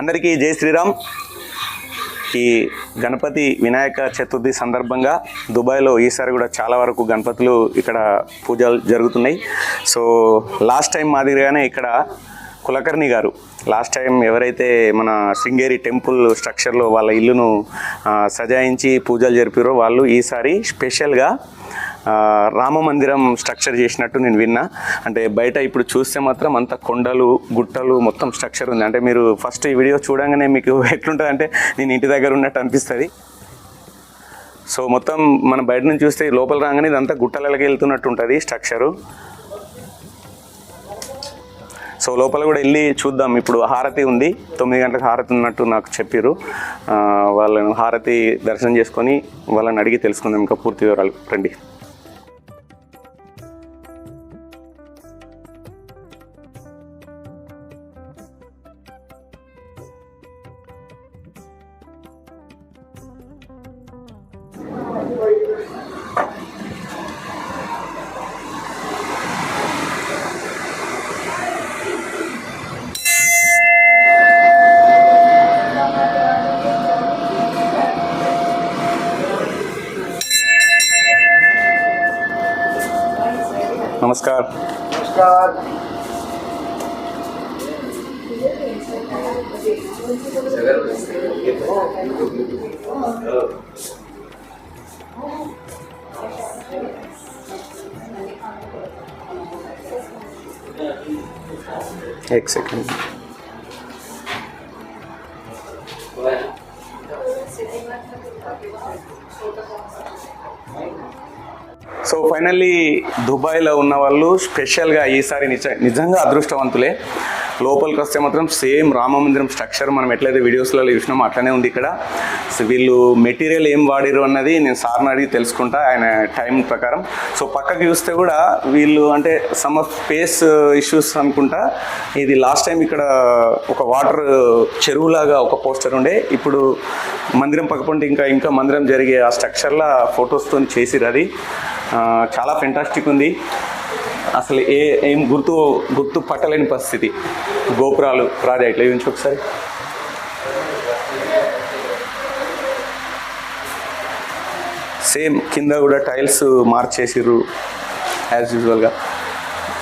అందరికీ జై శ్రీరామ్. ఈ గణపతి వినాయక చతుర్థి సందర్భంగా దుబాయ్లో ఈసారి కూడా చాలా వరకు గణపతులు ఇక్కడ పూజలు జరుగుతున్నాయి. సో లాస్ట్ టైం మాదిరిగానే ఇక్కడ కులకర్ణి గారు లాస్ట్ టైం ఎవరైతే మన శృంగేరి టెంపుల్ స్ట్రక్చర్లో వాళ్ళ ఇల్లును సజాయించి పూజలు జరిపారో వాళ్ళు ఈసారి స్పెషల్గా రామ మందిరం స్ట్రక్చర్ చేసినట్టు నేను విన్నా. అంటే బయట ఇప్పుడు చూస్తే మాత్రం అంత కొండలు గుట్టలు మొత్తం స్ట్రక్చర్ ఉంది. అంటే మీరు ఫస్ట్ ఈ వీడియో చూడంగానే మీకు ఎట్లుంటుంది అంటే నేను ఇంటి దగ్గర ఉన్నట్టు అనిపిస్తుంది. సో మొత్తం మన బయట నుంచి చూస్తే లోపల రాగానే ఇదంతా గుట్టలకి వెళ్తున్నట్టు ఉంటుంది స్ట్రక్చరు. సో లోపల కూడా వెళ్ళి చూద్దాం. ఇప్పుడు హారతి ఉంది. తొమ్మిది గంటలకు హారతి ఉన్నట్టు నాకు చెప్పారు వాళ్ళను హారతి దర్శనం చేసుకొని వాళ్ళని అడిగి తెలుసుకుందాం ఇంకా పూర్తి వివరాలు. రండి. एक सेकंड సో ఫైనల్లీ దుబాయ్లో ఉన్న వాళ్ళు స్పెషల్గా ఈసారి నిజ నిజంగా అదృష్టవంతులే లోపలికి వస్తే మాత్రం సేమ్ రామ మందిరం స్ట్రక్చర్ మనం ఎట్లయితే వీడియోస్లో చూసినామో అట్లనే ఉంది ఇక్కడ. సో వీళ్ళు మెటీరియల్ ఏం వాడిరు అన్నది నేను సార్ని అడిగి తెలుసుకుంటా ఆయన టైం ప్రకారం. సో పక్కకి చూస్తే కూడా వీళ్ళు అంటే సమ్ ఆఫ్ స్పేస్ ఇష్యూస్ అనుకుంటా ఇది లాస్ట్ టైం ఇక్కడ ఒక వాటర్ చెరువులాగా ఒక పోస్టర్ ఉండే. ఇప్పుడు మందిరం పక్కపంటే ఇంకా ఇంకా మందిరం జరిగే ఆ స్ట్రక్చర్లా ఫొటోస్తో చేసిరు అది. చాలా ఫెంటాస్టిక్ ఉంది. అసలు ఏ ఏం గుర్తు గుర్తు పట్టలేని పరిస్థితి. గోపురాలు ప్రాజెక్టులు ఇట్లా ఒకసారి. సేమ్ కింద కూడా టైల్స్ మార్చేసిర్రు యాజ్ యూజువల్గా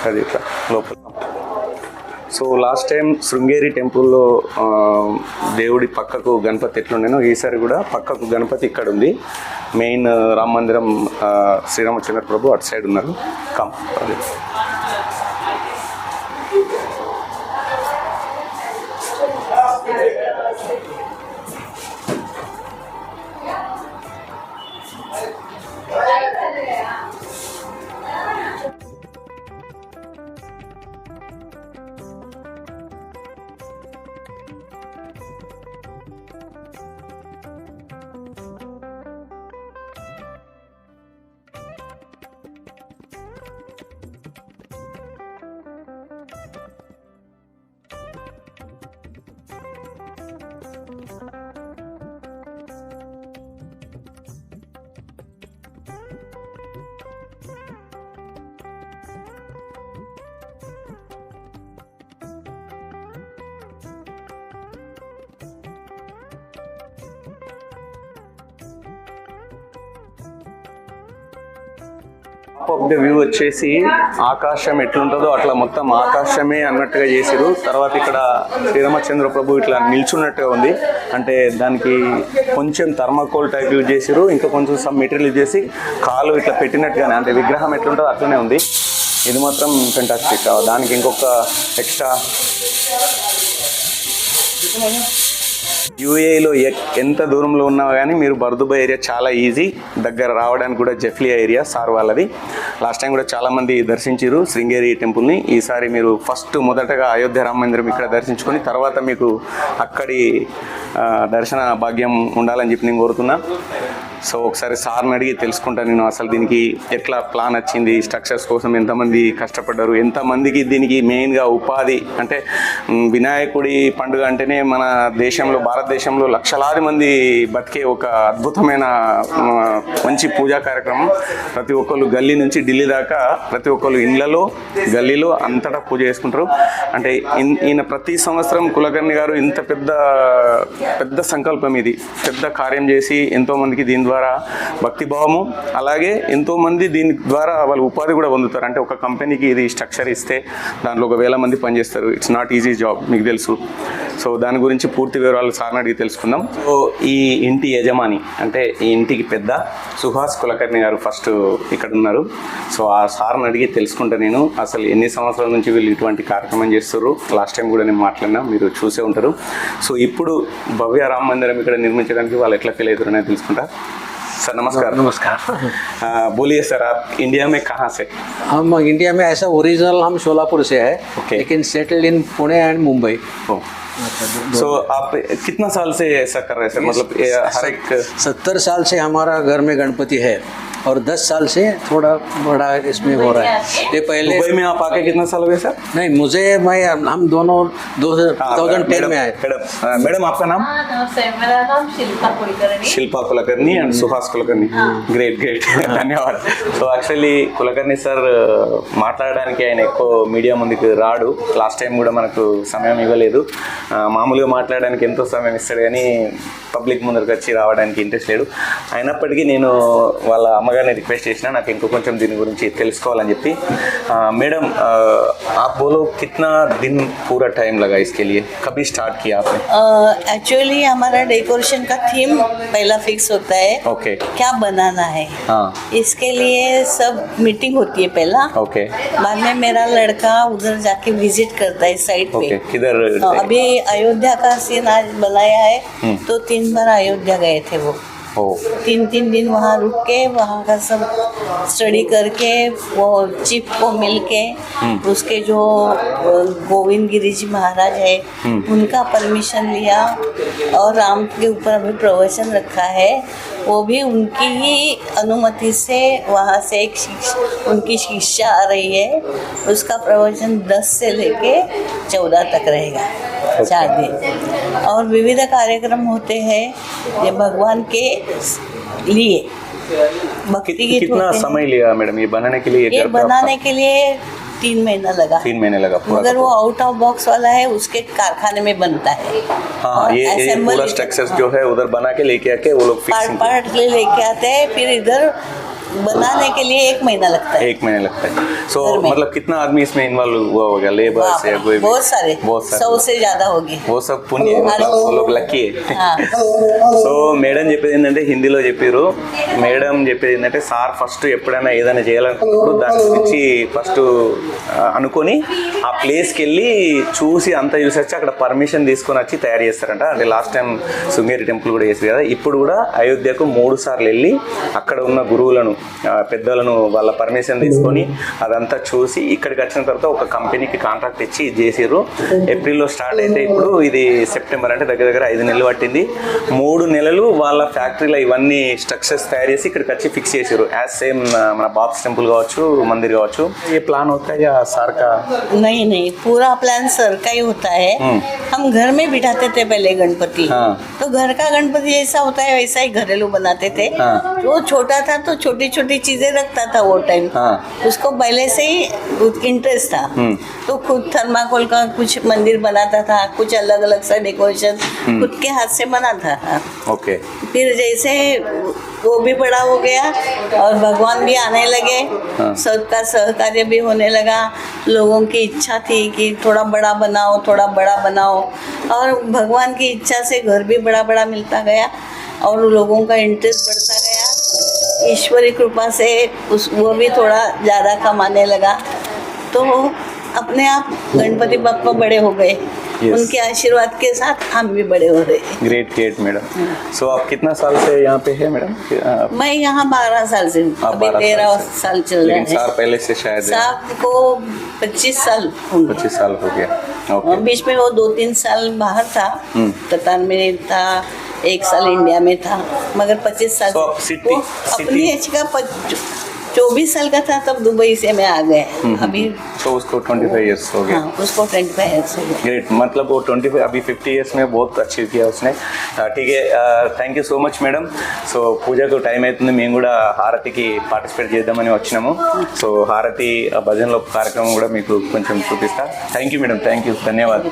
అది ఇట్లా లోపల. సో లాస్ట్ టైం శృంగేరి టెంపుల్లో దేవుడి పక్కకు గణపతి ఎట్లుండేనో ఈసారి కూడా పక్కకు గణపతి ఇక్కడ ఉంది మెయిన్ రామ మందిరం ఆ, శ్రీరామచంద్ర ప్రభు అటు సైడ్ ఉన్నారు. Come up of the view వచ్చేసి ఆకాశం ఎట్లుంటుందో అట్లా మొత్తం ఆకాశమే అన్నట్టుగా చేసారు తర్వాత ఇక్కడ శ్రీరామచంద్ర ప్రభు ఇట్లా నిల్చున్నట్టుగా ఉంది. అంటే దానికి కొంచెం థర్మాకోల్ టైప్ యూజ్ చేసారు ఇంకా కొంచెం సమ్ మెటీరియల్ యూజ్ చేసి కాలు ఇట్లా పెట్టినట్టుగానే అంటే విగ్రహం ఎట్లుంటుందో అట్లనే ఉంది. ఇది మాత్రం ఫెంటాస్టిక్ దానికి ఇంకొక ఎక్స్ట్రా యూఏలో ఎంత దూరంలో ఉన్నా కానీ మీరు బర్దుబా ఏరియా చాలా ఈజీ. దగ్గర రావడానికి కూడా జఫ్లియా ఏరియా సార్ వాళ్ళది. లాస్ట్ టైం కూడా చాలామంది దర్శించారు శృంగేరి టెంపుల్ని. ఈసారి మీరు ఫస్ట్ మొదటగా అయోధ్య రామ మందిరం ఇక్కడ దర్శించుకొని తర్వాత మీకు అక్కడి దర్శన భాగ్యం ఉండాలని చెప్పి నేను కోరుతున్నా. సో ఒకసారి సార్ని అడిగి తెలుసుకుంటాను నేను అసలు దీనికి ఎట్లా ప్లాన్ వచ్చింది స్ట్రక్చర్స్ కోసం ఎంతమంది కష్టపడ్డారు ఎంతమందికి దీనికి మెయిన్గా ఉపాధి అంటే వినాయకుడి పండుగ అంటేనే మన దేశంలో భారతదేశంలో లక్షలాది మంది బతికే ఒక అద్భుతమైన మంచి పూజా కార్యక్రమం. ప్రతి ఒక్కళ్ళు గల్లీ నుంచి ఢిల్లీ దాకా ప్రతి ఒక్కళ్ళు ఇళ్ళలో గల్లీలో అంతటా పూజ చేసుకుంటారు. అంటే ఈయన ప్రతి సంవత్సరం కులకర్ణి గారు ఇంత పెద్ద పెద్ద సంకల్పం ఇది. పెద్ద కార్యం చేసి ఎంతోమందికి దీని ద్వారా భక్తి భావము అలాగే ఎంతోమంది దీని ద్వారా వాళ్ళు ఉపాధి కూడా పొందుతారు. అంటే ఒక కంపెనీకి ఇది స్ట్రక్చర్ ఇస్తే దాంట్లో ఒక వేల మంది పనిచేస్తారు. ఇట్స్ నాట్ ఈజీ జాబ్ మీకు తెలుసు. సో దాని గురించి పూర్తి వివరాలు సార్ని అడిగి తెలుసుకుందాం. సో ఈ ఇంటి యజమాని అంటే ఈ ఇంటికి పెద్ద సుహాస్ కులకర్ణి గారు ఫస్ట్ ఇక్కడ ఉన్నారు. సో ఆ సార్ని అడిగి తెలుసుకుంటా నేను. అసలు ఎన్ని సంవత్సరాల నుంచి వీళ్ళు ఇటువంటి కార్యక్రమం చేస్తారు లాస్ట్ టైం కూడా నేను మాట్లాడినా మీరు చూసే ఉంటారు. సో ఇప్పుడు భవ్య రామ మందిరం ఇక్కడ నిర్మించడానికి వాళ్ళు ఎట్లా ఫీల్ అవుతారు అనేది తెలుసుకుంటా. सर नमस्कार. नमस्कार. बोलिए सर आप इंडिया में कहाँ से? हम इंडिया में ऐसा ओरिजिनल हम सोलापुर से है okay. लेकिन settled in Pune and Mumbai oh. So आप कितना साल से ऐसा कर रहे हैं सर? मतलब हर एक सत्तर साल से हमारा घर में गणपति है। और दस साल से थोड़ा बड़ा इसमें हो रहा है ये पहले दुबई में आप आके कितना साल हो गए सर नहीं मुझे मैं हम दोनों दो हाँ, थाउजेंड टेन मैडम में आए मैडम आ, मैडम आपका नाम हाँ, नमस्ते मेरा नाम Shilpa Kulkarni Shilpa Kulkarni and Suhas Kulkarni great great ధన్యవాదాలు సో యాక్చువల్లీ కులకర్ణి సార్ మాట్లాడడానికి ఆయన ఎక్కువ మీడియా ముందుకు రాడు లాస్ట్ టైం కూడా మనకు సమయం ఇవ్వలేదు ఆ, మామూలుగా మాట్లాడడానికి ఎంతో సమయం ఇస్తాడు కానీ పబ్లిక్ ముందరకు వచ్చి రావడానికి ఇంట్రెస్ట్ లేడు అయినప్పటికీ నేను వాళ్ళ అమ్మగారిని రిక్వెస్ట్ చేసిన నాకు ఇంకో కొంచెం దీని గురించి తెలుసుకోవాలని చెప్పి ఆ, మేడం ఆ, आप बोलो कितना दिन पूरा टाइम लगा इसके लिए कभी स्टार्ट किया आपने एक्चुअली हमारा डेकोरेशन का थीम पहला फिक्स होता है ओके क्या बनाना है हाँ इसके लिए सब मीटिंग होती है पहला ओके बाद में मेरा लड़का उधर जाके विजिट करता है साइट पे ओके किधर हाँ, अभी अयोध्या का सीन आज बनाया है हम्म। तो तीन बार अयोध्या गए थे वो तीन तीन दिन वहाँ रुक के वहाँ का सब स्टडी करके वो चीफ को मिल के उसके जो गोविंद गिरी जी महाराज है उनका परमिशन लिया और राम के ऊपर अभी प्रवचन रखा है। वो भी उनकी ही अनुमति से वहाँ से एक शिक्ष उनकी शिक्षा आ रही है। उसका प्रवचन 10 से लेके 14 तक रहेगा। चार दिन और विविध कार्यक्रम होते हैं ये भगवान के लिए। भक्ति कि, कितना समय लिया मैडम ये बनाने के लिए ये बनाने के लिए तीन महीना लगा। तीन महीने लगा पूरा मगर वो आउट ऑफ़ बॉक्स वाला है उसके कारखाने में बनता है। हाँ ये, ये पूरा स्ट्रक्चर जो है उधर बना के लेके आके वो लोग पार्ट पार्ट ले लेके आते हैं फिर इधर बनाने के लिए एक महीना लगता है एक महीने लगता है सो घर में। मतलब कितना आदमी इसमें इन्वॉल्व हुआ होगा लेबर बाप से रे, कोई भी? बहुत सारे बहुत सौ सारे से ज्यादा होगी वो सब पुण्य है, मतलब वो लोग లక్కీ हाँ సో మేడం చెప్పేది ఏంటంటే హిందీలో చెప్పారు మేడం చెప్పేది ఏంటంటే సార్ ఫస్ట్ ఎప్పుడైనా ఏదైనా చేయాలనుకున్నప్పుడు దాని గురించి ఫస్ట్ అనుకొని ఆ ప్లేస్కి వెళ్ళి చూసి అంతా చూసి వచ్చి అక్కడ పర్మిషన్ తీసుకొని వచ్చి తయారు చేస్తారంట అంటే లాస్ట్ టైం శృంగేరి టెంపుల్ కూడా చేశారు కదా ఇప్పుడు కూడా అయోధ్యకు మూడు సార్లు వెళ్ళి అక్కడ ఉన్న గురువులను ఆ, పెద్దలను వాళ్ళ పర్మిషన్ తీసుకొని అదంతా చూసి ఇక్కడికి వచ్చిన తర్వాత ఒక కంపెనీకి కాంట్రాక్ట్ ఇచ్చి ఇది చేసారు ఏప్రిల్లో స్టార్ట్ అయితే ఇప్పుడు ఇది సెప్టెంబర్ అంటే దగ్గర దగ్గర ఐదు నెలలు పట్టింది మూడు నెలలు వాళ్ళ ఫ్యాక్టరీలో ఇవన్నీ స్ట్రక్చర్స్ తయారు చేసి ఇక్కడికి వచ్చి ఫిక్స్ చేశారు యాజ్ సేమ్ మన బాబ్స్ టెంపుల్ కావచ్చు మందిర్ కావచ్చు ఏ ప్లాన్ అవుతాయి యా సార్ కా नहीं नहीं पूरा प्लान सर का ही होता है हम्म। हम घर में बिठाते थे पहले गणपति हाँ। तो घर का गणपति जैसा होता है वैसा ही घरेलू बनाते थे हाँ। वो छोटा था तो छोटी छोटी छोटी चीज़ें रखता था वो टाइम हाँ। उसको पहले से ही इंटरेस्ट था हम्म। तो खुद थर्माकोल का कुछ मंदिर बनाता था कुछ अलग अलग सा डेकोरेशन हम्म। खुद के हाथ से बनाता था ఓకే फिर जैसे वो भी बड़ा हो गया और भगवान भी आने लगे हाँ। सबका सहकार्य भी होने लगा लोगों की इच्छा थी कि थोड़ा बड़ा बनाओ थोड़ा बड़ा बनाओ और भगवान की इच्छा से घर भी बड़ा बड़ा मिलता गया और लोगों का इंटरेस्ट बढ़ता गया ईश्वरी कृपा से उस वो भी थोड़ा ज़्यादा कमाने लगा। तो अपने आप गणपति बापा बड़े हो गए। Yes. उनके आशीर्वाद के साथ हम भी बड़े हो रहे। हैं ग्रेट ग्रेट मैडम सो आप कितना साल से यहाँ पे है मैडम मैं यहाँ बारह साल से हूँ। अभी तेरह साल साल चल रहे लेकिन साल पहले से शायद साहब को पच्चीस साल पच्चीस साल हो गया। और बीच में वो दो तीन साल बाहर था। हम्म। कतार में था एक साल इंडिया में था मगर पच्चीस साल So, आप सिटी- वो सिटी- अपनी एज का चौबीस साल का था तब दुबई से मैं आ गए अभी तो उसको ट्वेंटी फाइव ईयर्स हो गए हाँ उसको ट्वेंटी फाइव ईयर्स हो गए ग्रेट मतलब वो ट्वेंटी फाइव अभी फिफ्टी इयर्स में बहुत अचीव किया उसने ఆ, ठीक है thank you so much madam so పూజకు టైం అవుతుంది మేము కూడా హారతికి పార్టిసిపేట్ చేద్దామని వచ్చినాము సో హారతి ఆ భజనలో కార్యక్రమం కూడా మీకు కొంచెం చూపిస్తా thank you madam thank you ధన్యవాదాలు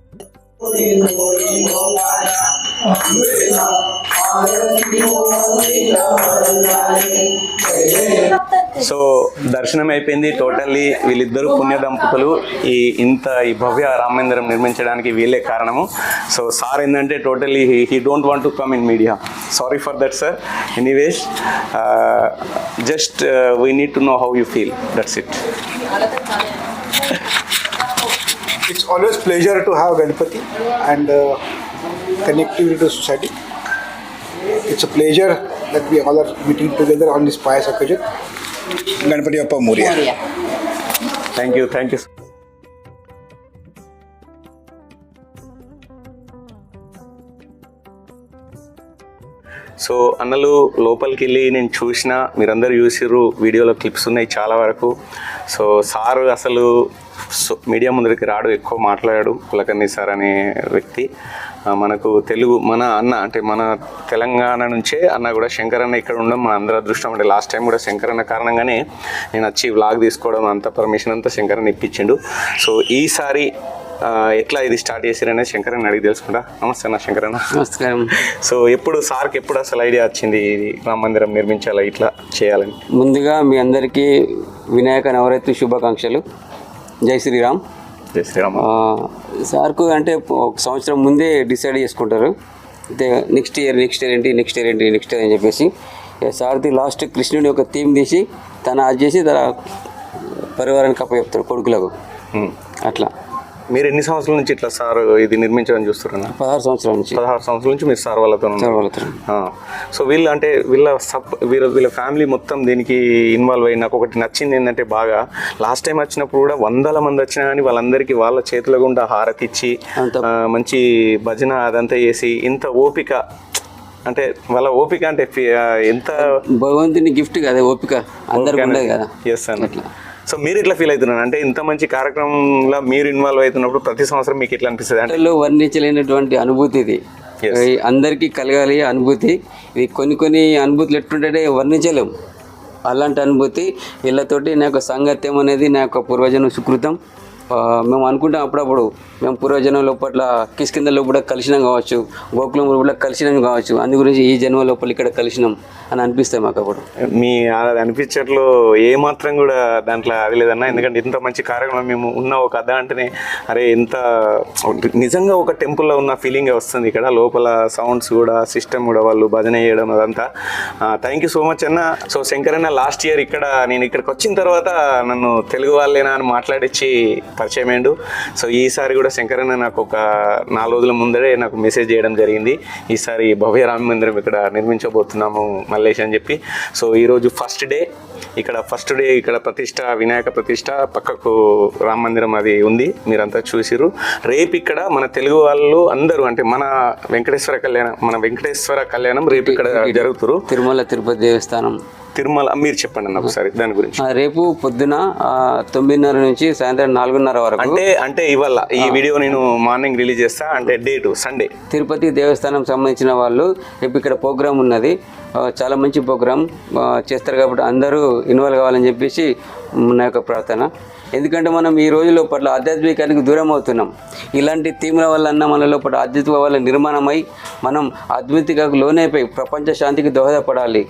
సో దర్శనం అయిపోయింది. టోటల్లీ వీళ్ళిద్దరు పుణ్య దంపతులు. ఈ ఇంత ఈ భవ్య రామ మందిరం నిర్మించడానికి వీళ్ళే కారణము. సో సార్ ఏంటంటే totally he don't want to come in media sorry for that sir anyways just we need to know how you feel that's it always pleasure to have Ganapati and connectivity to society it's pleasure pleasure that we all are meeting together on this pious occasion Ganapati యొక్క మూర్య thank you thank you so అన్నలు లోపలికి వెళ్ళి నేను చూసిన మీరందరూ చూసిర్రు వీడియోలో clips ఉన్నాయి చాలా వరకు. సో సార్ అసలు సో మీడియా ముందరికి రాడు ఎక్కువ మాట్లాడాడు కులకర్ణి సార్ అనే వ్యక్తి. మనకు తెలుగు మన అన్న అంటే మన తెలంగాణ నుంచే అన్న కూడా శంకర్ అన్న ఇక్కడ ఉండడం మన అందరి అదృష్టం. అంటే లాస్ట్ టైం కూడా శంకర్ అన్న కారణంగానే నేను వచ్చి వ్లాగ్ తీసుకోవడం అంత పర్మిషన్ అంతా శంకర్ అన్న ఇప్పించిండు. సో ఈసారి ఎట్లా ఇది స్టార్ట్ చేసిరనేది శంకర్ అన్న అడిగి తెలుసుకుంటా. నమస్తే అన్న శంకర్ అన్న. నమస్కారం. సో ఎప్పుడు సార్కి ఎప్పుడు అసలు ఐడియా వచ్చింది ఇది రామ మందిరం నిర్మించాలా ఇట్లా చేయాలని? ముందుగా మీ అందరికీ వినాయక నవరాత్రి శుభాకాంక్షలు. జై శ్రీరామ్. జై శ్రీరామ్. సార్కు అంటే ఒక సంవత్సరం ముందే డిసైడ్ చేసుకుంటారు. అయితే నెక్స్ట్ ఇయర్ నెక్స్ట్ ఇయర్ ఏంటి నెక్స్ట్ ఇయర్ ఏంటి నెక్స్ట్ ఇయర్ అని చెప్పేసి సార్ది లాస్ట్ కృష్ణుడి ఒక థీమ్ తీసి తను అది చేసి తన పరివారానికి అప్ప చెప్తాడు కొడుకులకు. అట్లా. మీరు ఎన్ని సంవత్సరాల నుంచి ఇట్లా సార్ ఇది నిర్మించాలని చూస్తున్నారా పదహారు సంవత్సరాల నుంచి. పదహారు సంవత్సరాల నుంచి మీరు సార్ వాళ్ళతో. సో వీళ్ళు అంటే వీళ్ళ సప్ వీళ్ళ వీళ్ళ ఫ్యామిలీ మొత్తం దీనికి ఇన్వాల్వ్ అయ్యి నాకు ఒకటి నచ్చింది ఏంటంటే బాగా లాస్ట్ టైం వచ్చినప్పుడు కూడా వందల మంది వచ్చినా కానీ వాళ్ళందరికీ వాళ్ళ చేతుల గుండా హారతి ఇచ్చి మంచి భజన అదంతా చేసి ఇంత ఓపిక అంటే వాళ్ళ ఓపిక అంటే ఎంత భగవంతుని గిఫ్ట్ కదా ఓపిక. అందరికి ఉండదు కదా. ఎస్ అన్న. సో మీరు ఇట్లా ఫీల్ అవుతున్నారు? అంటే ఇంత మంచి కార్యక్రమంలో మీరు ఇన్వాల్వ్ అవుతున్నప్పుడు ప్రతి సంవత్సరం మీకు ఎట్లా అనిపిస్తుంది? అంటే వర్ణించలేనటువంటి అనుభూతి ఇది. అందరికీ కలగాలి అనుభూతి. ఇది కొన్ని కొన్ని అనుభూతులు ఎట్టుంటే వర్ణించలేం. అలాంటి అనుభూతి వీళ్ళతోటి నా యొక్క సాంగత్యం అనేది నా యొక్క పూర్వజన్మ సుకృతం. మేము అనుకుంటాం అప్పుడప్పుడు. మేము పూర్వజన్మ లోపల కిష్కింద లోపల కలిసినాం కావచ్చు గోకులం లోపల కలిసినాం కావచ్చు. అందు గురించి ఈ జన్మ లోపల ఇక్కడ కలిసినాం అని అనిపిస్తాయి మాకు అప్పుడు. మీ అది అనిపించట్లో ఏ మాత్రం కూడా దాంట్లో అది లేదన్నా ఎందుకంటే ఇంత మంచి కార్యక్రమం మేము ఉన్న ఒక కథ అంటేనే అరే ఎంత నిజంగా ఒక టెంపుల్లో ఉన్న ఫీలింగ్ వస్తుంది ఇక్కడ? లోపల సౌండ్స్ కూడా సిస్టమ్ కూడా వాళ్ళు భజన చేయడం అదంతా. థ్యాంక్ యూ సో మచ్ అన్న. సో శంకర్ అన్న లాస్ట్ ఇయర్ ఇక్కడ నేను ఇక్కడికి వచ్చిన తర్వాత నన్ను తెలుగు వాళ్ళేనా అని మాట్లాడించి పరిచయం అయ్యిండు. సో ఈసారి కూడా శంకర్ అన్న నాకు ఒక నాలుగు రోజుల ముందరే నాకు మెసేజ్ చేయడం జరిగింది. ఈసారి భవ్య రామ మందిరం ఇక్కడ నిర్మించబోతున్నాము మల్లేష్ అని చెప్పి. సో ఈరోజు ఫస్ట్ డే. ఇక్కడ ఫస్ట్ డే ఇక్కడ ప్రతిష్ట వినాయక ప్రతిష్ట పక్కకు రామ మందిరం అది ఉంది. మీరంతా చూసిరు రేపు ఇక్కడ మన తెలుగు వాళ్ళు అందరూ అంటే మన వెంకటేశ్వర కళ్యాణం మన వెంకటేశ్వర కళ్యాణం రేపు ఇక్కడ జరుగుతురు తిరుమల తిరుపతి దేవస్థానం. తిరుమల మీరు చెప్పండి అన్న ఒకసారి దాని గురించి. రేపు పొద్దున తొమ్మిదిన్నర నుంచి సాయంత్రం నాలుగున్నర వరకు అంటే అంటే ఇవాళ ఈ వీడియో నేను మార్నింగ్ రిలీజ్ చేస్తా అంటే డేట్ సండే. తిరుపతి దేవస్థానం సంబంధించిన వాళ్ళు రేపు ఇక్కడ ప్రోగ్రామ్ ఉన్నది. చాలా మంచి ప్రోగ్రామ్ చేస్తారు కాబట్టి అందరూ ఇన్వాల్వ్ కావాలని చెప్పేసి నా యొక్క ప్రార్థన. ఎందుకంటే మనం ఈ రోజు లోపల ఆధ్యాత్మికానికి దూరం అవుతున్నాం. ఇలాంటి థీమ్ల వల్ల అన్న మన లోపల ఆధ్యాత్మిక వల్ల నిర్మాణమై మనం ఆధ్యాత్మికకు లోనైపోయి ప్రపంచ శాంతికి దోహదపడాలి.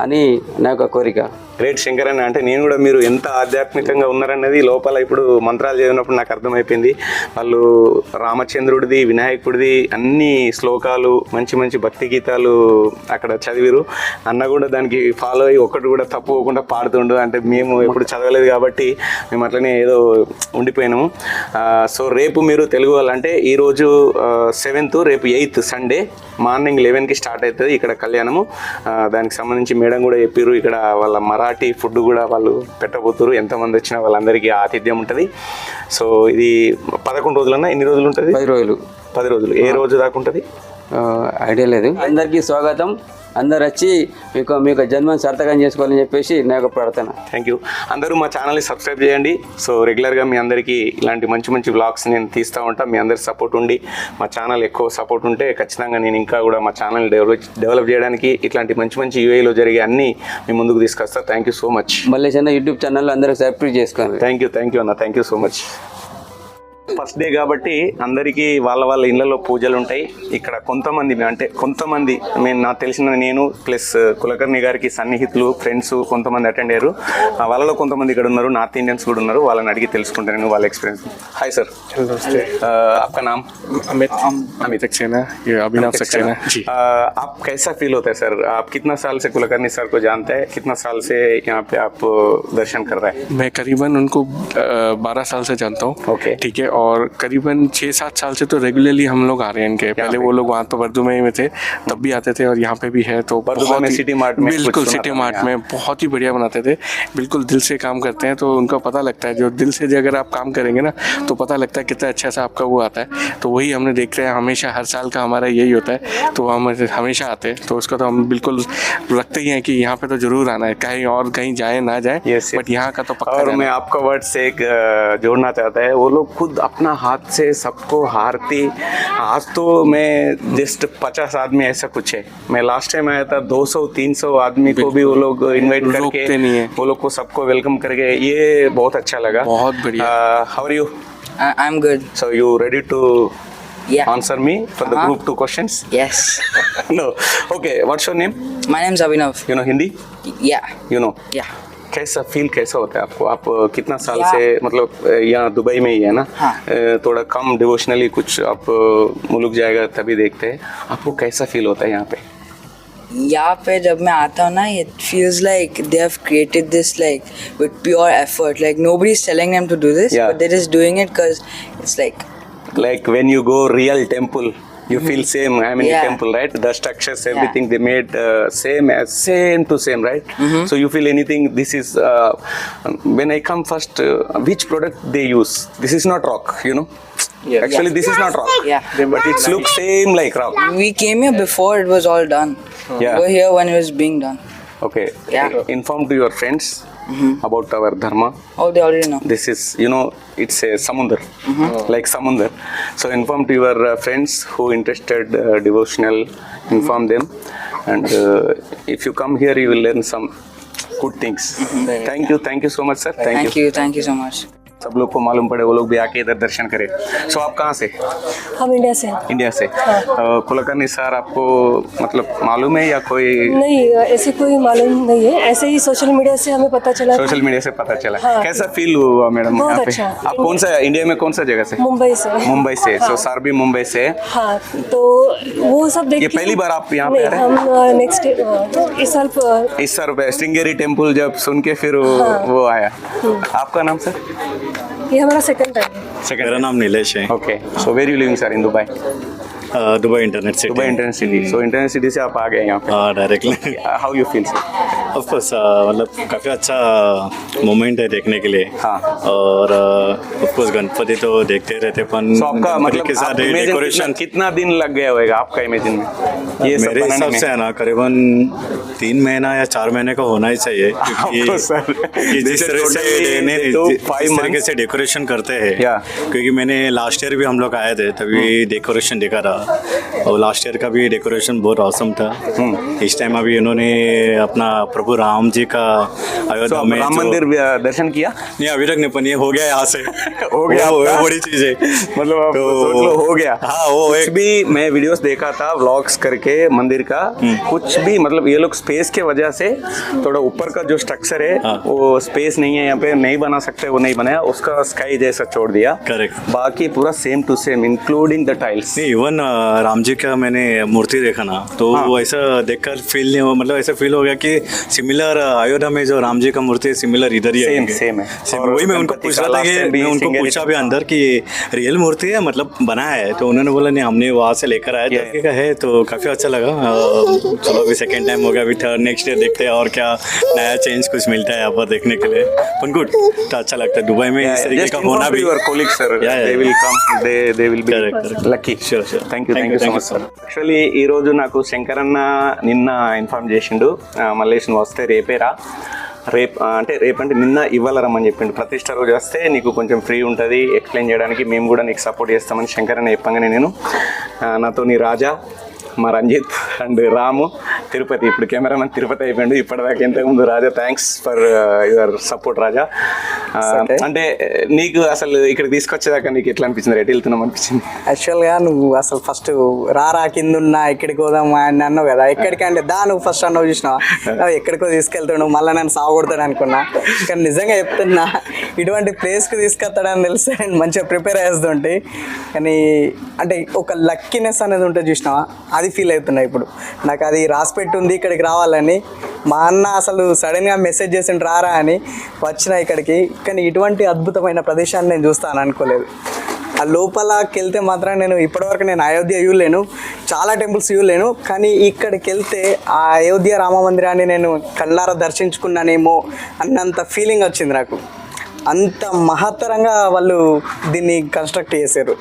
అని నా యొక్క కోరిక. గ్రేట్ శంకర్ అని అంటే నేను కూడా మీరు ఎంత ఆధ్యాత్మికంగా ఉన్నారన్నది లోపల ఇప్పుడు మంత్రాలు చదివినప్పుడు నాకు అర్థమైపోయింది. వాళ్ళు రామచంద్రుడిది వినాయకుడిది అన్ని శ్లోకాలు మంచి మంచి భక్తి గీతాలు అక్కడ చదివిరు. అన్న కూడా దానికి ఫాలో అయ్యి ఒక్కటి కూడా తప్పుకోకుండా పాడుతుండు. అంటే మేము ఎప్పుడు చదవలేదు కాబట్టి మేము అట్లనే ఏదో ఉండిపోయినాము. సో రేపు మీరు తెలుగు వాళ్ళు అంటే ఈరోజు సెవెంత్ రేపు ఎయిత్ సండే మార్నింగ్ లెవెన్కి స్టార్ట్ అవుతుంది ఇక్కడ కళ్యాణము. దానికి సంబంధించి మేడం కూడా చెప్పారు ఇక్కడ వాళ్ళ మరాఠీ ఫుడ్ కూడా వాళ్ళు పెట్టబోతున్నారు ఎంతమంది వచ్చినా వాళ్ళందరికీ ఆతిథ్యం ఉంటుంది. సో ఇది పదకొండు రోజులన్నా ఎన్ని రోజులు ఉంటుంది? పది రోజులు. పది రోజులు. ఏ రోజు దాకా ఉంటుంది? ఐడియా లేదు. అందరికీ స్వాగతం. అందరు వచ్చి మీకు మీకు జన్మని సార్థకం చేసుకోవాలని చెప్పేసి నా యొక్క ప్రార్థన. థ్యాంక్ యూ అందరూ మా ఛానల్ని సబ్స్క్రైబ్ చేయండి. సో రెగ్యులర్గా మీ అందరికీ ఇలాంటి మంచి మంచి వ్లాగ్స్ నేను తీస్తూ ఉంటాను మీ అందరి సపోర్ట్ ఉండి మా ఛానల్ ఎక్కువ సపోర్ట్ ఉంటే ఖచ్చితంగా నేను ఇంకా కూడా మా ఛానల్ డెవలప్ డెవలప్ చేయడానికి ఇట్లాంటి మంచి మంచి యూఏలో జరిగే అన్ని మీ ముందుకు తీసుకొస్తా. థ్యాంక్ యూ సో మచ్ మళ్ళీ చిన్న యూట్యూబ్ ఛానల్ అందరూ సబ్స్క్రైబ్ చేసుకోండి. థ్యాంక్ యూ థ్యాంక్ యూ అన్న. Thank you so much first day కాబట్టి అందరికీ వాళ్ళ వాళ్ళ ఇళ్ళలో పూజలు ఉంటాయి ఇక్కడ కొంతమంది అంటే కొంతమంది నేను నాకు తెలిసిన నేను ప్లస్ కులకర్ణి గారికి సన్నిహితులు ఫ్రెండ్స్ కొంతమంది అటెండ్ అయ్యారు ఆ వాళ్ళలో కొంతమంది ఇక్కడ ఉన్నారు నార్త్ ఇండియన్స్ కూడా ఉన్నారు వాళ్ళని అడిగి తెలుసుకుంటాను నేను వాళ్ళ एक्सपीरियंस हाय सर नमस्ते आपका नाम अमित अमित सक्सेना ये अभिनव सक्सेना जी अ, आप कैसा फील होता है सर आप कितना साल से कुलकर्णी सर को जानते हैं कितना साल से यहाँ पे आप दर्शन कर रहे हैं मैं करीबन उनको बारह साल से जानता हूँ ओके। ठीक है और करीबन छः सात साल से तो रेगुलरली हम लोग आ रहे हैं इनके। पहले वो लोग वहाँ तो बर्दुमई में थे तब भी आते थे और यहाँ पे भी है तो बर्दुमई में सिटी मार्ट में बिल्कुल सिटी मार्ट में बहुत ही बढ़िया बनाते थे। बिल्कुल दिल से काम करते हैं तो उनका पता लगता है। जो दिल से जो अगर आप काम करेंगे ना तो पता लगता है कितना अच्छा सा आपका वो आता है। तो वही हमने देखते हैं हमेशा हर साल का हमारा यही होता है। तो हम हमेशा आते हैं तो उसका तो हम बिल्कुल रखते ही हैं कि यहाँ पे तो ज़रूर आना है। कहीं और कहीं जाए ना जाए. बट यहाँ का तो पक्का और मैं आपका वर्ड से एक जोड़ना चाहता है वो लोग खुद अपना हाथ से सबको हारती आज तो मैं जस्ट पचास आदमी ऐसा कुछ है मैं लास्ट टाइम आया था 200 300 आदमी को भी वो लोग इनवाइट करके नहीं है। वो लोग को सबको वेलकम करके ये बहुत अच्छा लगा बहुत बढ़िया। How are you I- I'm good. so you ready to Yeah. answer me for Uh-huh. the group two questions Yes. no okay what's your name My name's Abhinav. you know hindi Y- Yeah. you know Yeah. कैसा feel कैसा होता है आपको? आप कितना साल से मतलब यहाँ दुबई में ही है ना? हाँ। थोड़ा कम डिवोशनली कुछ आप मुलुक जाएगा तभी देखते हैं। आपको कैसा फील होता है यहाँ पे? यहाँ पे जब मैं आता हूँ ना it feels like they have created this like with pure effort like nobody selling them to do this but they is doing it because it's like like when you go real temple you feel same. I mean Yeah. temple right? The structures everything they made uh, same as same to same right? So you feel anything this is uh, when i come first uh, which product they use? This is not rock you know? Actually this is not rock. Yeah. but it looks same like rock. We came here before it was all done. Yeah. we were here when it was being done. Okay. Yeah. inform to your friends about our dharma. Oh they already know. This is you know it's a samundar. Like samundar. So inform to your uh, friends who interested uh, devotional inform them. And uh, if you come here you will learn some good things. Thank you. Thank you so much sir. Thank, thank you. Thank you so much सब लोग को मालूम पड़े वो लोग भी आके इधर दर्शन करें। सो आप कहाँ से? हम इंडिया से। हैं इंडिया से uh, कुलकर्णी सर आपको मतलब मालूम है या कोई नहीं ऐसे कोई मालूम नहीं है। ऐसे ही सोशल मीडिया से हमें पता चला सोशल मीडिया से पता चला। हाँ। कैसा फील हुआ मैडम बहुत यहाँ पे? अच्छा। आप कौन सा इंडिया में कौन सा जगह से? मुंबई से। मुंबई से। हाँ। सो सर भी मुंबई से। है हाँ तो वो सब देख ये पहली बार आप यहाँ पे हैं? हम नेक्स्ट इस साल इस पे श्रृंगेरी टेंपल जब सुन के फिर हाँ। वो आया। आपका नाम सर ये हमारा सेकंड टाइम है मेरा नाम नीलेश है। Okay so where you living sir in Dubai Dubai Internet City Dubai Internet City so Internet City से आप आ गए यहाँ पे। हाँ directly how you feel sir of course मतलब काफ़ी अच्छा मोमेंट है देखने के लिए। हाँ। और ऑफ़ कोर्स गणपति तो देखते रहते अपन सो आपका मतलब के साथ डेकोरेशन कितना दिन लग गया होगा आपका इमेजिन में? ये मेरे हिसाब से है ना करीबन तीन महीना या चार महीने का होना ही चाहिए क्योंकि जिस तरह से जिस तरीके से डेकोरेशन करते हैं क्योंकि मैंने लास्ट ईयर भी हम लोग आए थे तभी डेकोरेशन देखा रहा और लास्ट ईयर का भी डेकोरेशन बहुत औसम था। इस टाइम अभी इन्होंने अपना प्रभु राम जी का अयोध्या में जो- मंदिर दर्शन किया? नहीं अभी तक नहीं पर हो गया यहाँ से। हो गया वो, बड़ी चीज़ है। मतलब तो- हो गया। हाँ वो एक भी मैं वीडियोस देखा था व्लॉग्स करके मंदिर का कुछ भी मतलब ये लोग स्पेस के वजह से थोड़ा ऊपर का जो स्ट्रक्चर है हाँ। वो स्पेस नहीं है यहाँ पे नहीं बना सकते वो नहीं बनाया उसका स्काई जैसा छोड़ दिया। करेक्ट बाकी पूरा same to same including the tiles even Ram ji का मैंने मूर्ति देखा ना तो हाँ। वो ऐसा देखकर फील नहीं हुआ मतलब ऐसा फील हो गया कि सिमिलर अयोध्या में जो राम जी का मूर्ति है सिमिलर इधर ही आएँगे। same है। और वही मैं उनको पूछ रहा था कि मैं उनको पूछा भी अंदर कि रियल मूर्ति है मतलब बनाया है तो उन्होंने बोला नहीं हमने वहाँ से लेकर आया. तरीके का है तो काफ़ी अच्छा लगा चलो अभी सेकेंड टाइम हो गया अभी थर्ड नेक्स्ट डे देखते हैं और क्या नया चेंज कुछ मिलता है यहाँ पर देखने के लिए पण गुड तो अच्छा लगता है दुबई में इस तरीके का होना भी your colleagues sir Yeah, yeah. they will come they they will be Correct, thank you thank you so much sir actually ఈ రోజు నాకు శంకర్ అన్న నిన్న ఇన్ఫార్మ్ చేసిండు. మల్లేష్ నువ్వు వస్తే రేపేరా రేపు అంటే రేపంటే నిన్న ఇవ్వాల రమ్మని చెప్పిండు. ప్రతిష్ట రోజు వస్తే నీకు కొంచెం ఫ్రీ ఉంటుంది. ఎక్స్ప్లెయిన్ చేయడానికి మేము కూడా నీకు సపోర్ట్ చేస్తామని శంకర్ అన్న చెప్పంగానే నేను నాతో నీ రాజా మా రంజిత్ అండ్ రాము. తిరుపతి ఇప్పుడు కెమెరామెన్ తిరుపతి అయిపోయిండు. ఇప్పటిదాకా ఇంతకుముందు Raja thanks for your support Raja. ఆ, అంటే నీకు అసలు ఇక్కడ తీసుకొచ్చేదాకా నీకు ఎట్లా అనిపించింది? ఎటు వెళ్తున్నాం అనిపించింది? యాక్చువల్గా నువ్వు అసలు ఫస్ట్ రారా కింద ఉన్నా ఎక్కడికి పోదాం అని అన్నావు కదా. ఎక్కడికంటే దా నువ్వు ఫస్ట్ అన్నావు చూసినావా? ఎక్కడికో తీసుకెళ్తాడు మళ్ళీ నన్ను సాగొడతాడు అనుకున్నా. కానీ నిజంగా చెప్తున్నా ఇటువంటి ప్లేస్కి తీసుకెళ్తాడని తెలిస్తే నేను మంచిగా ప్రిపేర్ చేస్తుంటే. కానీ అంటే ఒక లక్కీనెస్ అనేది ఉంటుంది చూసినావా? అది ఫీల్ అవుతున్నా ఇప్పుడు. నాకు అది రాసిపెట్టి ఉంది ఇక్కడికి రావాలని. మా అన్న అసలు సడన్గా మెసేజ్ చేసిండు రారా అని వచ్చిన ఇక్కడికి. కానీ ఇటువంటి అద్భుతమైన ప్రదేశాన్ని నేను చూస్తాను అనుకోలేదు. ఆ లోపలకి వెళ్తే మాత్రం నేను ఇప్పటివరకు నేను అయోధ్య ఇవ్వలేను చాలా టెంపుల్స్ ఇవ్వలేను కానీ ఇక్కడికి వెళ్తే ఆ అయోధ్య రామ మందిరాన్ని నేను కళ్ళారా దర్శించుకున్నానేమో అన్నంత ఫీలింగ్ వచ్చింది నాకు. అంత మహత్తరంగా వాళ్ళు దీన్ని కన్స్ట్రక్ట్ చేశారు.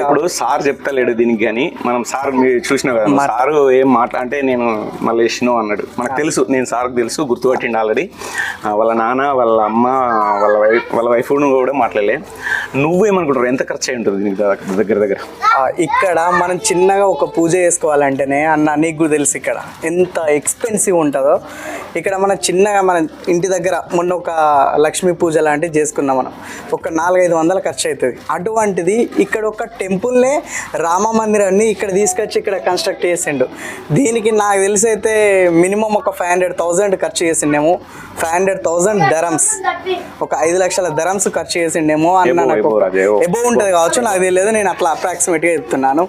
ఇప్పుడు సార్ చెప్తలేడు దీనికి కానీ మనం సార్ మీరు చూసినా కదా సారు ఏం మాట్లా అంటే నేను మళ్ళీ ఇష్టం అన్నాడు. మనకు తెలుసు నేను సార్కి తెలుసు గుర్తుపట్టిండు ఆల్రెడీ వాళ్ళ నాన్న వాళ్ళ అమ్మ వాళ్ళ వైఫ్ వాళ్ళ వైఫ్ కూడా మాట్లాడలే. నువ్వేమనుకుంటారు ఎంత ఖర్చు అయి ఉంటుంది దీనికి దగ్గర దగ్గర ఇక్కడ మనం చిన్నగా ఒక పూజ చేసుకోవాలంటేనే అన్న నీకు తెలుసు ఇక్కడ. ఎంత ఎక్స్పెన్సివ్ ఉంటుందో. ఇక్కడ మనం చిన్నగా మన ఇంటి దగ్గర మొన్న ఒక లక్ష్మీ పూజ లాంటివి చేసుకున్నాం మనం. ఒక నాలుగైదు వందలు ఖర్చు అవుతుంది అటువంటిది ఇక్కడ ఒక టెంపుల్నే రామ మందిరాన్ని ఇక్కడ తీసుకొచ్చి ఇక్కడ కన్స్ట్రక్ట్ చేసిండు. దీనికి నాకు తెలిసి అయితే మినిమం ఒక ఫైవ్ హండ్రెడ్ థౌజండ్ ఖర్చు చేసిండేమో. ఫైవ్ హండ్రెడ్ థౌజండ్ ధరమ్స్ ఒక ఐదు లక్షల ధరమ్స్ ఖర్చు చేసిండేమో అన్న నాకు. ఎబో ఉంటుంది కావచ్చు నాకు తెలియదు నేను అట్లా అప్రాక్సిమేట్గా చెప్తున్నాను.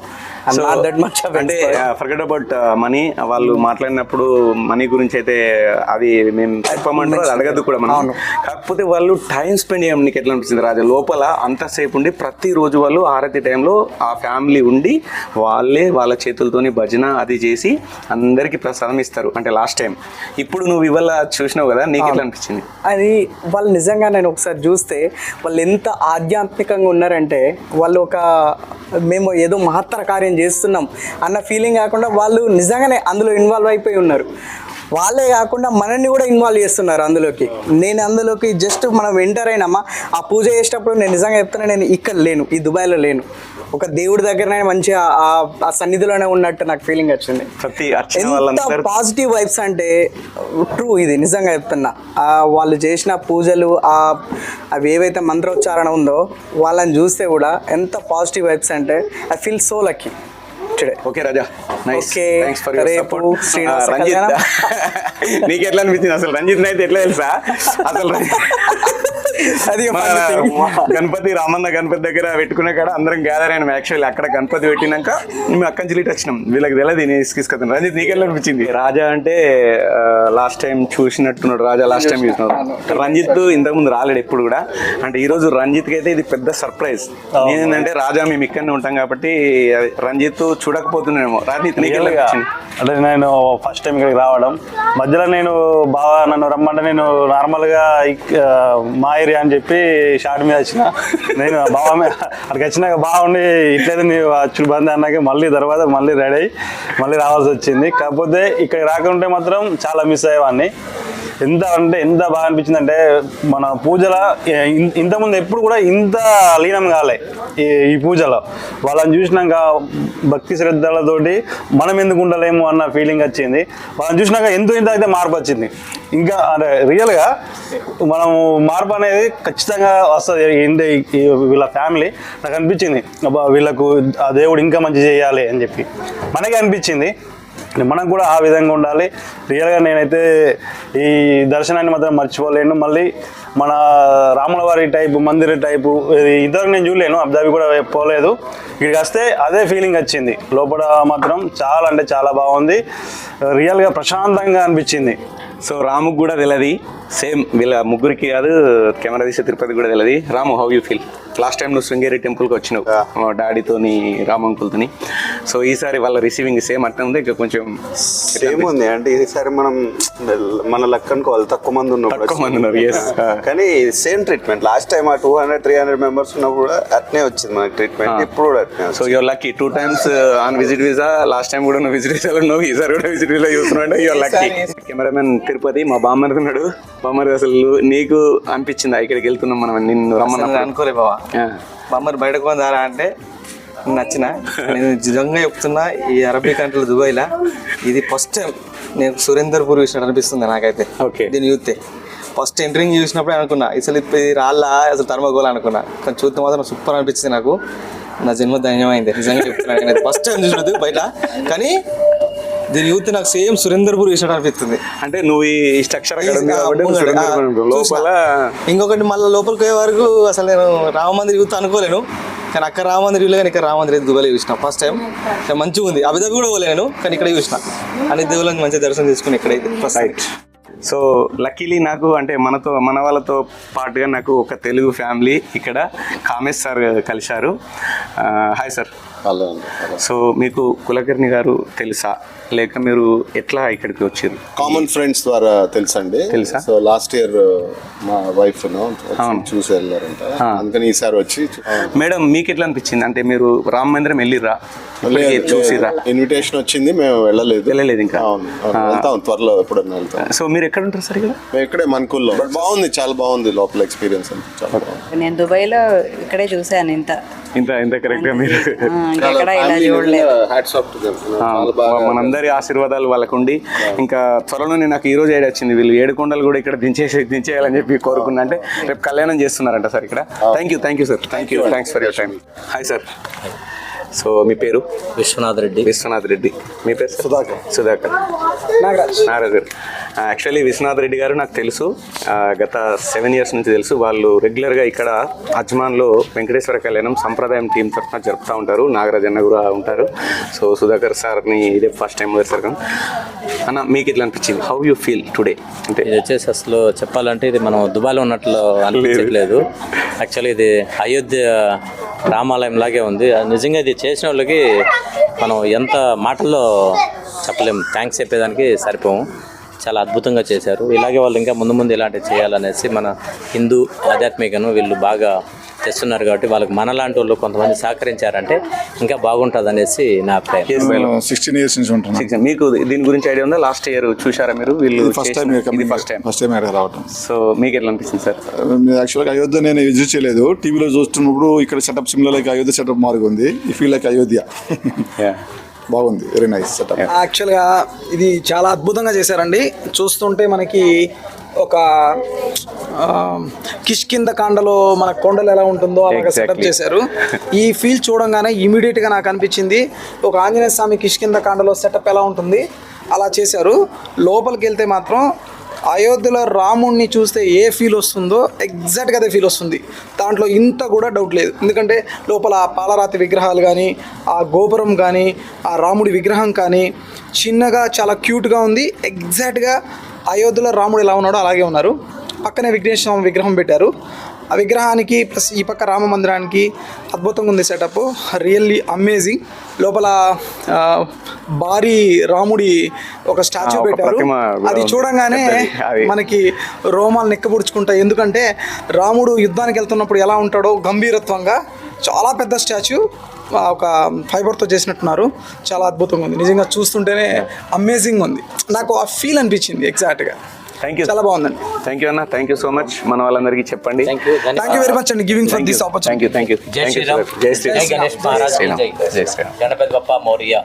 అంటే ఫర్గెట్ అబౌట్ మనీ వాళ్ళు మాట్లాడినప్పుడు మనీ గురించి అయితే అది మేము చెప్పమంటారు అడగద్దు కూడా మనం. కాకపోతే వాళ్ళు టైం స్పెండ్ చేయడం నీకు ఎట్లా అనిపిస్తుంది రాజా? లోపల అంతసేపు ఉండి ప్రతిరోజు వాళ్ళు ఆరతి టైంలో ఆ ఫ్యామిలీ ఉండి వాళ్ళే వాళ్ళ చేతులతోని భజన అది చేసి అందరికీ ప్రసాదం ఇస్తారు. అంటే లాస్ట్ టైం ఇప్పుడు నువ్వు ఇవాళ చూసినావు కదా నీకు ఎట్లా అనిపించింది? అది వాళ్ళు నిజంగా నేను ఒకసారి చూస్తే వాళ్ళు ఎంత ఆధ్యాత్మికంగా ఉన్నారంటే వాళ్ళు ఒక మేము ఏదో మహత్తర కార్యం చేస్తున్నాం అన్న ఫీలింగ్ కాకుండా వాళ్ళు నిజంగానే అందులో ఇన్వాల్వ్ అయిపోయి ఉన్నారు. వాళ్ళే కాకుండా మనల్ని కూడా ఇన్వాల్వ్ చేస్తున్నారు అందులోకి. నేను అందులోకి జస్ట్ మనం ఎంటర్ అయినామా? ఆ పూజ చేసేటప్పుడు నేను నిజంగా చెప్తున్నా నేను ఇక్కడ లేను ఈ దుబాయ్లో లేను. ఒక దేవుడి దగ్గరనే మంచిగా ఆ- సన్నిధిలోనే ఉన్నట్టు నాకు ఫీలింగ్ వచ్చింది. ప్రతి పాజిటివ్ వైబ్స్ అంటే ట్రూ ఇది నిజంగా చెప్తున్నా. ఆ వాళ్ళు చేసిన పూజలు ఆ అవి ఏవైతే మంత్రోచ్చారణ ఉందో వాళ్ళని చూస్తే కూడా ఎంత పాజిటివ్ వైబ్స్ అంటే I feel so lucky today okay Raja nice Okay. Thanks for your రేపు సపోర్ట్ శ్రీనివాస రంజిత్. నీకు ఎట్లా అనిపించింది? అసలు రంజిత్ అయితే ఎట్లా తెలుసా? అసలు అది. గణపతి రామన్న గణపతి దగ్గర పెట్టుకునే కాడ అందరం గ్యాదర్ అయినాం. యాక్చువల్లీ అక్కడ గణపతి పెట్టినాక మేము అక్కడి నుంచి వచ్చినాం. వీళ్ళకి తెలియదు నేను తీసుకొస్తాను రంజిత్ నీకెళ్ళి అనిపించింది? రాజా అంటే లాస్ట్ టైం చూసినట్టున్నాడు. రాజా లాస్ట్ టైం చూసినాడు రంజిత్ ఇంతకుముందు రాలేడు ఎప్పుడు కూడా. అంటే ఈ రోజు రంజిత్కి అయితే ఇది పెద్ద సర్ప్రైజ్ ఏంటంటే రాజా మేము ఇక్కడనే ఉంటాం కాబట్టి రంజిత్ చూడకపోతున్నామేమో రంజిత్ నీకెళ్ళి అంటే నేను ఫస్ట్ టైం ఇక్కడికి రావడం. మధ్యలో నేను బాగా నన్ను రమ్మంటే నేను నార్మల్గా మా ఏరియా అని చెప్పి షార్ట్ మీద వచ్చిన. నేను బావ అక్కడికి వచ్చినాక బాగుండి ఇట్లయితే నీవు అచ్చుడు బంద్ అన్నాక మళ్ళీ తర్వాత మళ్ళీ రెడీ అయ్యి మళ్ళీ రావాల్సి వచ్చింది. కాకపోతే ఇక్కడ రాకుంటే మాత్రం చాలా మిస్ అయ్యేవాడిని. ఎంత అంటే ఎంత బాగా అనిపించింది అంటే మన పూజల ఇంతకుముందు ఎప్పుడు కూడా ఇంత లీనం కాలే ఈ ఈ పూజలో. వాళ్ళని చూసినాక భక్తి శ్రద్ధలతోటి మనం ఎందుకు ఉండలేము అన్న ఫీలింగ్ వచ్చింది. వాళ్ళని చూసినాక ఎంతో ఇంత అయితే మార్పు వచ్చింది. ఇంకా అంటే రియల్గా మనము మార్పు అనేది ఖచ్చితంగా వస్తుంది. వీళ్ళ ఫ్యామిలీ నాకు అనిపించింది అబ్బా వీళ్ళకు ఆ దేవుడు ఇంకా మంచి చేయాలి అని చెప్పి. మనకే అనిపించింది. మనం కూడా ఆ విధంగా ఉండాలి. రియల్గా నేనైతే ఈ దర్శనాన్ని మాత్రం మర్చిపోలేను. మళ్ళీ మన రాములవారి టైపు మందిర టైపు ఇద్దరు నేను చూడలేను. అబ్దాబి కూడా పోలేదు. ఇక్కడికి వస్తే అదే ఫీలింగ్ వచ్చింది. లోపల మాత్రం చాలా అంటే చాలా బాగుంది. రియల్గా ప్రశాంతంగా అనిపించింది. సో రాముకు కూడా తెలియదు సేమ్ వీళ్ళ ముగ్గురికి కాదు కెమెరా తీసే తిరుపతి కూడా తెలియదు Ramu how you feel last time నువ్వు శృంగేరి టెంపుల్కి వచ్చినావు. మా డాడీతోని రామ్ అంకుల్తోని సో ఈసారి వాళ్ళ రిసీవింగ్ సేమ్ అట్లా ఉంది? ఇంకా కొంచెం సేమ్ ఉంది. అంటే ఈసారి మనం మన లక్ అనుకోవాలి తక్కువ మంది ఉన్నప్పుడు తక్కువ మంది ఉన్నారు, yes. కానీ సేమ్ ట్రీట్మెంట్ లాస్ట్ టైం ఆ two hundred three hundred members ఉన్నప్పుడు కూడా అట్నే వచ్చింది మనకి ట్రీట్మెంట్ ఇప్పుడు కూడా అట్నే so your lucky two times on visit visa last time కూడా నువ్వు విజిట్ వీసాలో ఉన్నావు ఈసారి కూడా విజిట్ వీసా చూస్తున్నావు అంటే యువర్ లక్కీ కెమెరామెన్ తిరుపతి మా బామ్మది ఉన్నాడు. బామ్మది అసలు నీకు అనిపించిందా? ఇక్కడికి వెళ్తున్నాం మనం నిన్ను రమ్మన్నా అనుకోలే బావా. మమ్మల్ని బయటకు పొందారా అంటే నచ్చిన? నేను నిజంగా చెప్తున్నా ఈ అరబీ కంట్రీలో దుబాయ్లో ఇది ఫస్ట్ టైం నేను సురేందర్పూర్ చూసినట్టు అనిపిస్తుంది నాకైతే. ఓకే. దీన్ని చూస్తే. ఫస్ట్ ఎంట్రింగ్ చూసినప్పుడే అనుకున్నా అసలు ఇప్పుడు ఇది రాళ్ళ అసలు ధర్మగోళ? అనుకున్నా. కానీ చూస్తే మాత్రం సూపర్ అనిపించింది నాకు. నా జన్మ ధన్యమైంది. నిజంగా చెప్తున్నాను నేను ఫస్ట్ టైం చూసినది బయట. కానీ దీని యూత్ నాకు సేమ్ సురేందర్పూర్ చూసినట్టు అనిపిస్తుంది. అంటే నువ్వు ఈ స్ట్రక్చర్. లోపల ఇంకొకటి మళ్ళీ లోపలికి పోయే వరకు అసలు నేను రామ మందిర్ యూత్ అనుకోలేను. కానీ అక్కడ రామ మందిర్ చూడలే కానీ ఇక్కడ రామ మందిర్ దుబాయ్ చూసిన. ఫస్ట్ టైం మంచిగా ఉంది. అభిదాబి కూడా పోలేను కానీ ఇక్కడ చూసిన. అన్ని దేవుళ్ళని మంచిగా దర్శనం చేసుకుని ఇక్కడైతే ఫస్ట్ రైట్ సో లక్కీలీ నాకు అంటే మనతో మన వాళ్ళతో పాటుగా నాకు ఒక తెలుగు ఫ్యామిలీ ఇక్కడ కామేష్ సార్ కలిశారు. హాయ్ సార్ సో మీకు కులకర్ణి గారు తెలుసా? లేక మీరు ఎట్లా ఇక్కడికి వచ్చారు? కామన్ ఫ్రెండ్స్ ద్వారా తెలుసండి. తెలుసా? సో లాస్ట్ ఇయర్ మా వైఫ్ చూసి వెళ్ళారంట. అందుకని ఈసారి వచ్చి మేడం మీకు ఎట్లా అనిపించింది అంటే మీరు రామ మందిరం వెళ్ళిర్రా ఇప్పటికే చూసిరా ఇన్విటేషన్ వచ్చింది మేము వెళ్ళలేదు. వెళ్ళలేదు ఇంకా? అవును అవును. వెళ్తాం త్వరలో ఎప్పుడన్నా వెళ్తాం. సో మీరు ఎక్కడ ఉంటారు సార్ ఇక్కడ? మేము ఇక్కడే మన్కుల్లో బట్ బాగుంది చాలా బాగుంది లోపల ఎక్స్పీరియన్స్ అంతా. చాలా బాగుంది. నేను దుబాయ్లో ఇక్కడే చూశాను ఇంత. ఇంత ఇంత కరెక్ట్గా మీరు మనందరి ఆశీర్వాదాలు వాళ్ళకుండి. ఇంకా త్వరలోనే నాకు ఈ రోజు ఐడియా వచ్చింది. వీళ్ళు ఏడు కొండలు కూడా ఇక్కడ దించేసి దించేయాలని చెప్పి కోరుకున్నా అంటే రేపు కళ్యాణం చేస్తున్నారంట సార్ ఇక్కడ. Thank you thank you sir thank you thanks for your time hi sir so మీ పేరు? విశ్వనాథ్ రెడ్డి. విశ్వనాథ్ రెడ్డి. మీ పేరు? సుధాకర్. సుధాకర్. నాగరాజ్. నాగరాజ్ గారు. యాక్చువల్లీ విశ్వనాథ్ రెడ్డి గారు నాకు తెలుసు. గత సెవెన్ ఇయర్స్ నుంచి తెలుసు. వాళ్ళు రెగ్యులర్గా ఇక్కడ అజ్మాన్లో వెంకటేశ్వర కళ్యాణం సంప్రదాయం టీం తరఫున జరుపుతూ ఉంటారు. నాగరాజ్ అన్న కూడా ఉంటారు. సో సుధాకర్ సార్ని ఇదే ఫస్ట్ టైం సార్ అన్న మీకు ఎట్లా అనిపించింది? హౌ యూ ఫీల్ టుడే అంటే ఇది వచ్చేసి అసలు చెప్పాలంటే ఇది మనం దుబాయ్లో ఉన్నట్లు అనిపించట్లేదు. యాక్చువల్లీ ఇది అయోధ్య రామాలయం లాగే ఉంది. అది నిజంగా ఇది చేసిన వాళ్ళకి మనం ఎంత మాటల్లో చెప్పలేము. థ్యాంక్స్ చెప్పేదానికి సరిపోము. చాలా అద్భుతంగా చేశారు. ఇలాగే వాళ్ళు ఇంకా ముందు ముందు ఇలాంటివి చేయాలనేసి మన హిందూ ఆధ్యాత్మికను వీళ్ళు బాగా తెస్తున్నారు కాబట్టి వాళ్ళకి మనలాంటి వాళ్ళు కొంతమంది సహకరించారంటే ఇంకా బాగుంటుంది అనేసి నా అభిప్రాయం. సిక్స్టీన్ ఇయర్స్ నుంచి Six- మీకు దీని గురించి ఐడియా ఉందా? లాస్ట్ ఇయర్ చూసారా మీరు? వీళ్ళు first time first time first time ఇక్కడ రావటం. సో మీకు ఎట్లా అనిపిస్తుంది సార్? యాక్చువల్గా అయోధ్య నేను విజిట్ చేయలేదు. టీవీలో చూస్తున్నప్పుడు ఇక్కడ సెటప్ సిమ్లో లైక్ అయోధ్య సెటప్ మారుకుంది ఈ ఫీల్ లైక్ అయోధ్య. బాగుంది. వెరీ నైస్ సెటప్ యాక్చువల్గా ఇది చాలా అద్భుతంగా చేశారండి. చూస్తుంటే మనకి ఒక కిష్కింద కాండలో మన కొండలు ఎలా ఉంటుందో అలాగా సెటప్. చేశారు. ఈ ఫీల్ చూడంగానే ఇమీడియట్గా నాకు అనిపించింది. ఒక ఆంజనేయ స్వామి కిష్కింద కాండలో సెటప్ ఎలా ఉంటుంది అలా చేశారు. లోపలికి వెళ్తే మాత్రం అయోధ్యలో రాముణ్ణి చూస్తే ఏ ఫీల్ వస్తుందో ఎగ్జాక్ట్గా అదే ఫీల్ వస్తుంది. దాంట్లో ఇంత కూడా డౌట్ లేదు. ఎందుకంటే లోపల ఆ పాలరాతి విగ్రహాలు కానీ ఆ గోపురం కానీ ఆ రాముడి విగ్రహం కానీ చిన్నగా చాలా క్యూట్గా ఉంది. ఎగ్జాక్ట్గా అయోధ్యలో రాముడు ఎలా ఉన్నాడో అలాగే ఉన్నారు. పక్కనే విఘ్నేశ్వర స్వామి విగ్రహం పెట్టారు. ఆ విగ్రహానికి ప్లస్ ఈ పక్క రామ మందిరానికి అద్భుతంగా ఉంది సెటప్ రియల్లీ అమేజింగ్. లోపల భారీ రాముడి ఒక స్టాచ్యూ పెట్టారు. అది. చూడంగానే. మనకి రోమాలు నెక్కబుడుచుకుంటాయి. ఎందుకంటే రాముడు యుద్ధానికి వెళ్తున్నప్పుడు ఎలా ఉంటాడో గంభీరత్వంగా చాలా పెద్ద స్టాచ్యూ ఒక ఫైబర్తో చేసినట్టున్నారు. చాలా అద్భుతంగా ఉంది. నిజంగా చూస్తుంటేనే అమేజింగ్ ఉంది. నాకు ఆ ఫీల్ అనిపించింది ఎగ్జాక్ట్గా. థ్యాంక్ యూ చాలా బాగుందండి. థ్యాంక్ యూ అన్న. థ్యాంక్ యూ సో మచ్ మన వాళ్ళందరికీ చెప్పండి. థ్యాంక్ యూ వెరీ మచ్ అండి. Giving for this opportunity thank you thank you జై థ్యాంక్ యూ శ్రీరామ్. జై శ్రీరామ్ జై గణేష్ మహారాజ్. జై శ్రీరామ్. జై జై శ్రీరామ్ గణపతి బప్ప మౌర్య.